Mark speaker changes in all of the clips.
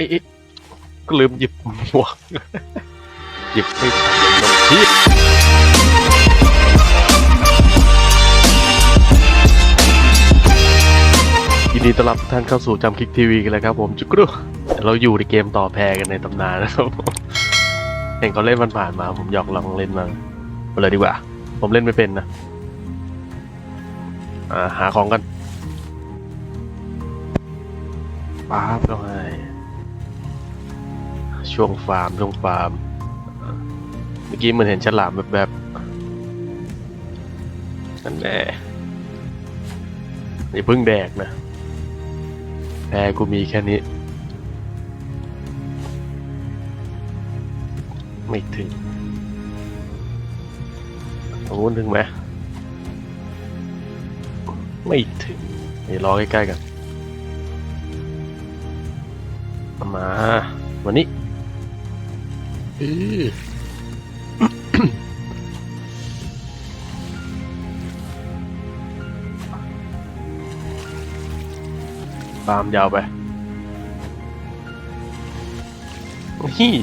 Speaker 1: อ๊ะเอ๊ะก็ลืมหยิบหมวกหยิบไม่ทันลงที่ยินดีต้อนรับทุกท่านเข้าสู่จำคลิกทีวีกันเลยครับผมจุกรูเราอยู่ในเกมต่อแพรกันในตำนานนะครับผมเห็นเขาเล่นมันผ่านมา ผมอยากลองเล่นมามาเลยดีกว่า ผมเล่นไม่เป็นนะอ่าหาของกันป๊าบก็ให้ ช่วงฟาร์มช่วงฟาร์ม เมื่อกี้มันเห็นฉลามแบบแบบนั่นแน่อย่าเพิ่งแดกนะแพรกูมีแค่นี้ ไม่ถึงตรงนู้นถึงไหมไม่ถึงเดี๋ยวรอใกล้ๆกัน มา วันนี้ อือตามยาวไปนี่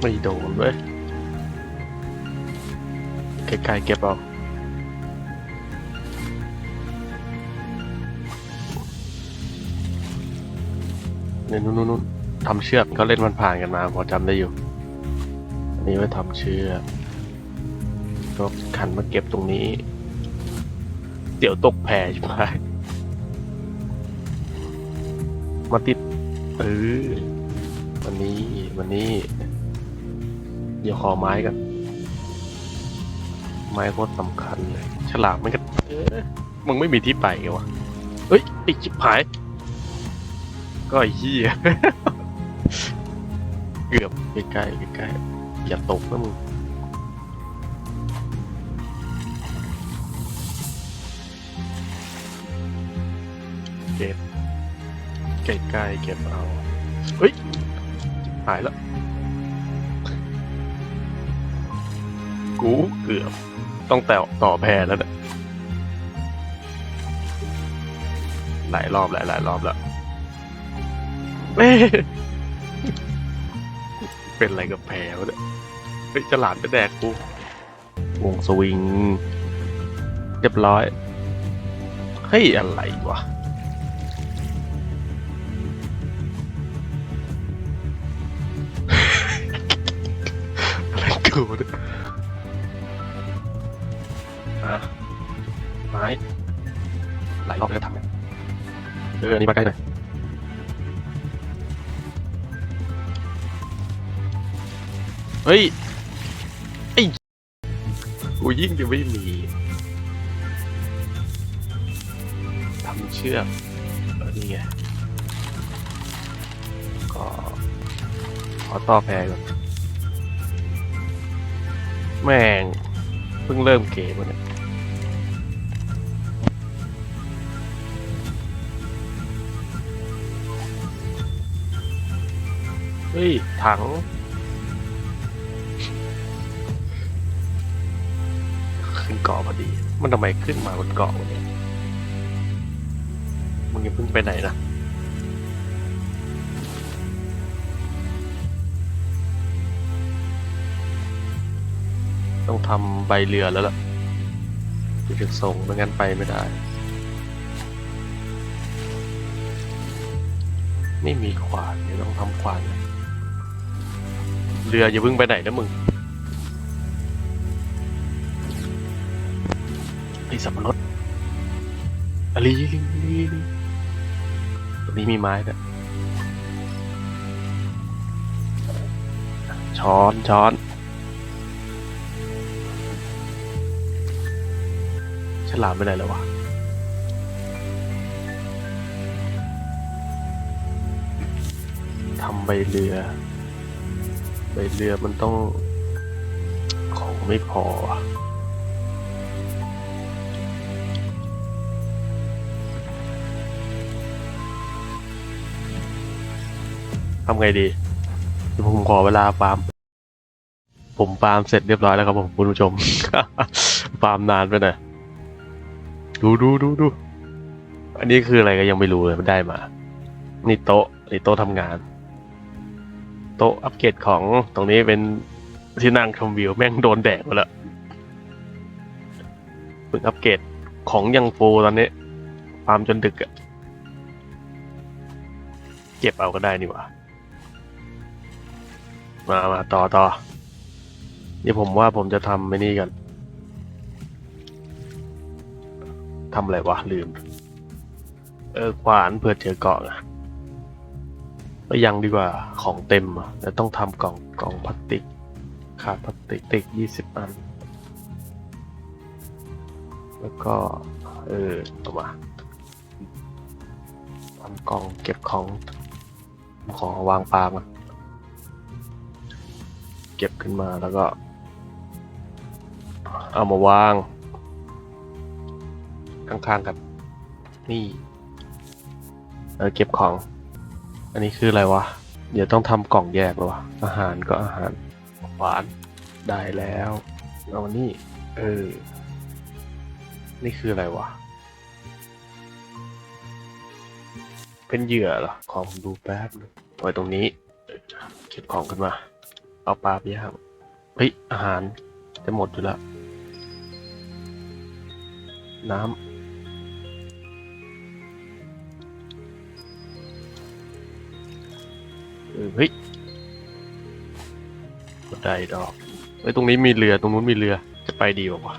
Speaker 1: ไม่โดนเว้ยใกล้ๆเก็บเอา เนี่ยนู่นนู่นทำเชือกเขาเล่นมันผ่านกันมาพอจำได้อยู่อันนี้ไว้ทำเชือกก็ขันมาเก็บตรงนี้เดี๋ยวตกแพใช่ไหมมาติดเออวันนี้วันนี้ เดี๋ยวขอไม้กัน ไม้โคตรสำคัญเลย ฉลามมันก็เอ๊ะมึงไม่มีที่ไปไงวะเฮ้ยไอชิบหาย ก็ไอ้เหี้ย เกือบใกล้ๆใกล้ๆอย่าตกนะมึง เก็บใกล้ๆเก็บเอา เฮ้ย หายแล้ว กูเกือบ ต้องแต่ต่อแพรแล้วเนี่ยหลายรอบหลายหลายรอบแล้ว เอ๊ะเป็นอะไรกับแพรวะเนี่ยเฮ้ยฉลาดไปแดกกูวงสวิง เรียบร้อย เฮ้ย อะไรวะ อะไรกูเนี่ยอะไม้หลายรอบแล้วทำเนี่ยเอออันนี้มาใกล้หน่อย เฮ้ยไอ้กูยิ่งจะไม่มีทำเชือกเออนี่ไงก็ขอต่อแพรก่อนแม่งเพิ่งเริ่มเกมวะเนี่ยเฮ้ย ถัง ขึ้นเกาะพอดี มันทำไมขึ้นมาบนเกาะวะเนี่ยมึงยังเพิ่งไปไหนนะต้องทำใบเรือแล้วล่ะถึงจะส่งไม่งั้นไปไม่ได้ ไม่มีขวานเดี๋ยวต้องทำขวานเรืออย่าเพิ่งไปไหนนะมึง ไอ้สับปะรดอะลีลีลีลีตรงนี้มีไม้ด้วยช้อนช้อนฉลามไปไหนแล้ววะทำใบเรือ ใบเรือมันต้องของไม่พอวะ ทำไงดีผมขอเวลาฟาร์ม ผมฟาร์มเสร็จเรียบร้อยแล้วครับผมคุณผู้ชม ฟาร์มนานไปหน่อยดูดูดูดู อันนี้คืออะไรก็ยังไม่รู้เลยมันได้มา นี่โต๊ะนี่โต๊ะทำงาน โต๊ะอัปเกรดของตรงนี้เป็นที่นั่งชมวิวแม่งโดนแดดหมดล้วเพิ่งอัปเกรดของยังฟูตอนนี้ฟาร์มจนดึกอะเก็บเอาก็ได้นี่หว่า มามาต่อต่อนี่ผมว่าผมจะทำไอ้นี่กันทำอะไรวะ ลืม เออขวานเพื่อเจอเกาะอะก็ยังดีกว่าของเต็มอะแต่ต้องทำกล่องกล่องพลาสติกขาดพลาสติกติกยี่สิบอัน แล้วก็ เออเอามาทำกล่องเก็บของ ของวางปลามา เก็บขึ้นมาแล้วก็ เอามาวาง ข้างๆกันนี่เออเก็บของ อันนี้คืออะไรวะ เดี๋ยวต้องทำกล่องแยกแล้วะอาหารก็อาหารหวานได้แล้วเอาอันนี่เออ นี่คืออะไรวะ เป็นเหยื่อเหรอ ขอผมดูแป๊บนึงไว้ตรงนี้ เก็บของขึ้นมา เอาปลาไปย่างเฮ้ย อาหารจะหมดอยู่แล้วน้ำเออเฮ้ยกดไดดอกไอ้ยตรงนี้มีเรือ ตรงนู้นมีเรือ จะไปดีป่าวะ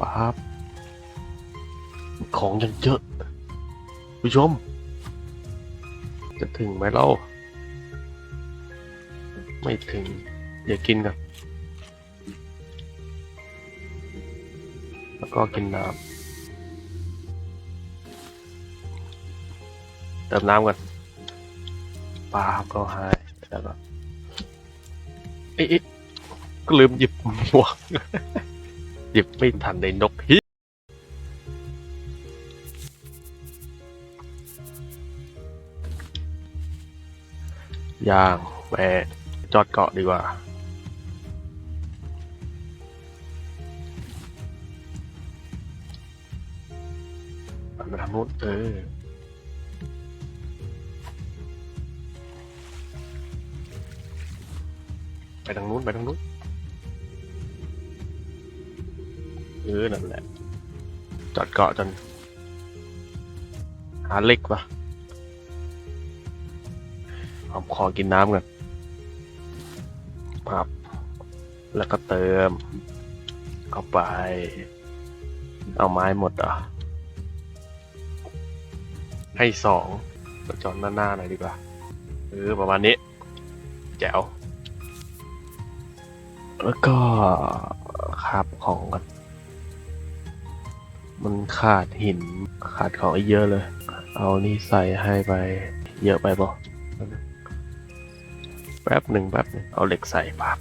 Speaker 1: ป๊าบของยังเยอะ ผู้ชม จะถึงไหมเล่าไม่ถึง อย่ากินกันแล้วก็กินน้ำเติมน้ำกันปลาก็หายแล้วก็เอ๊ะก็ลืมหยิบหมวกหยิบไม่ทันในนกพิ ย่างแม่จอดเกาะดีกว่า ไปทางนู้นเออไปทางนู้นไปทางนู้นเออนั่นแหละจอดเกาะจนหาเล็กปะ ขอกินน้ำก่อนครับ แล้วก็เติม เข้าไป เอาไม้หมดอะ ให้สองก็จอดหน้าหน้าหน่อยดีกว่า เออ ประมาณนี้ แจ๋ว แล้วก็ครับของกันมันขาดหินขาดของอีกเยอะเลย เอานี่ใส่ให้ไป เยอะไปปะ แป๊บหนึ่งแป๊บหนึ่งเอาเหล็กใส่ปั๊บ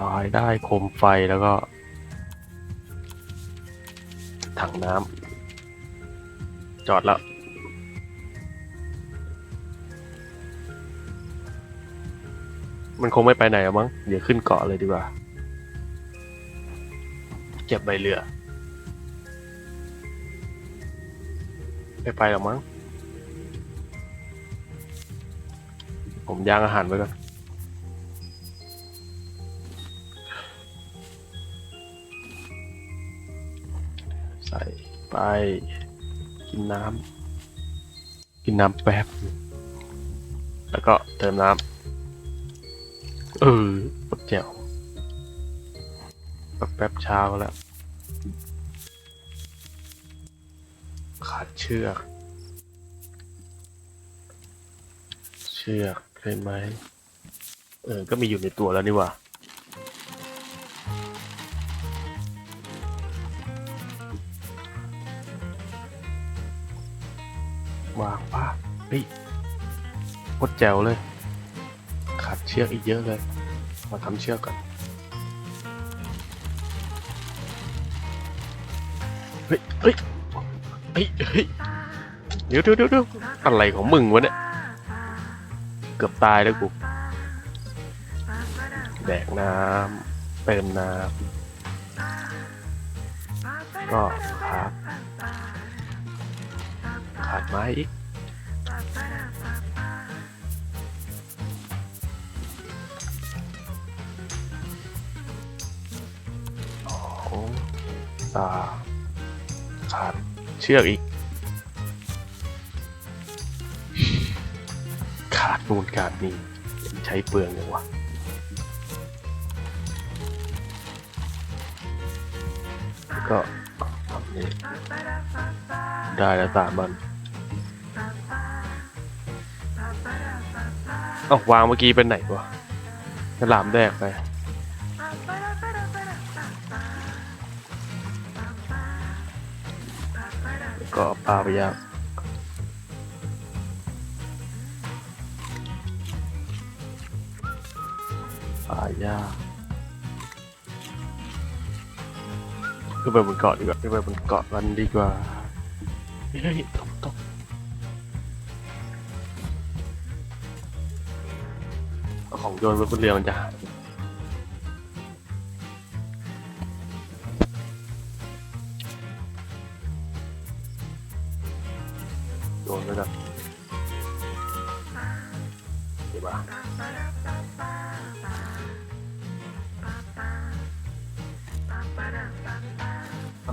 Speaker 1: ลอยได้โคมไฟแล้วก็ ถังน้ำจอดแล้วมันคงไม่ไปไหนอะมั้ง เดี๋ยวขึ้นเกาะเลยดีกว่า เก็บใบเรือไม่ไปหรอมั้ง ผมย่างอาหารไว้ก่อนใส่ไป กินน้ำกินน้ำแป๊บ แล้วก็เติมน้ำเออปดแจ๋วแป๊บแป๊บเช้าแล้ว ขาดเชือก เชือก ช่ไหมเออ ก็มีอยู่ในตัวแล้วนี่หว่าวางป่ะเฮ้ยโคตรแจ๋วเลย ขาดเชือกอีกเยอะเลย มาทำเชือกก่อน เฮ้ย เฮ้ย เฮ้ยเฮ้ยเดี๋ยวเดี๋ยวเดี๋ยวเดี๋ยวอะไรของมึงวะเนี่ย เกือบตายแล้วกูแดกน้ำเติมน้ำก็ขาดขาดไม้อีกสองสามขาดเชือกอีก นูนขาดนี่ใช้เปลืองยังวะแล้วก็ทำนี้ได้แล้วสามบันเอ้าวางเมื่อกี้เป็นไหนวะฉลามแดกไปก็ปลาไปยางายากขึ้นไปบนเกาะดีกว่าขึ้นไปบนเกาะมันดีกว่าเฮ้ยตกตกของโยนไปบนเรือมันจะหาย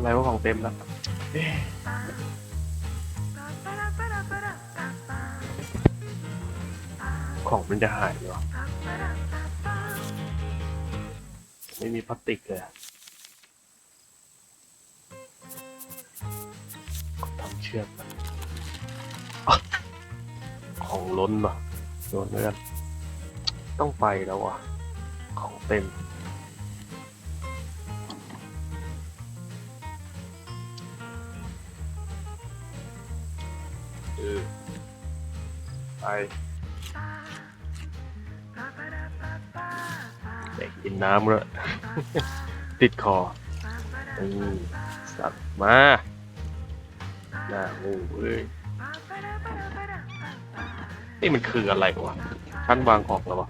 Speaker 1: อะไรว่าของเต็มแล้วของมันจะหายเหรอ ไม่มีพลาสติกเลยทำเชือกของล้นว่ะโดนเลื่อนต้องไปแล้วว่ะ ของเต็ม ไปอยากกินน้ำเลย ติดคอนี่สัตว์มาหน้างูเอ้ยนี่มันคืออะไรวะชั้นวางของแล้ววะ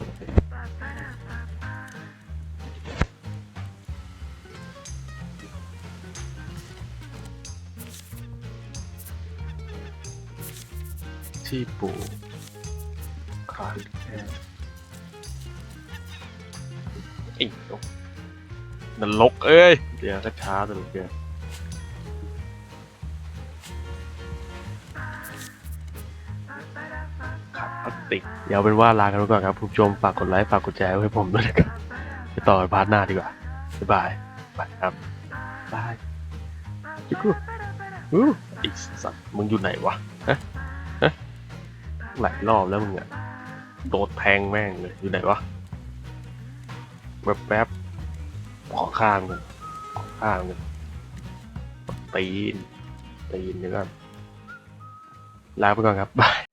Speaker 1: ที่ปู ขาดแค่ไอ้นกนรกเอ้ย เดี๋ยวก็ช้าตลอดเกินขาดพลาสติกเดี๋ยวเป็นว่าลากันไปก่อนครับคุณผู้ชมฝากกดไลค์ฝากกดแชร์ไว้ให้ผมด้วยนะครับไปต่อไปพาร์ทหน้าดีกว่าบ๊ายบายบายครับบายจิ๊กกูอู้อีสัตว์มึงอยู่ไหนวะฮะฮะหลายรอบแล้วมึงอะ โดดแทงแม่งเลยอยู่ไหนวะแบบแบบขอข้างกันขอข้างกันตีนตีนเดี๋ยวก่อนลาไปก่อนครับบาย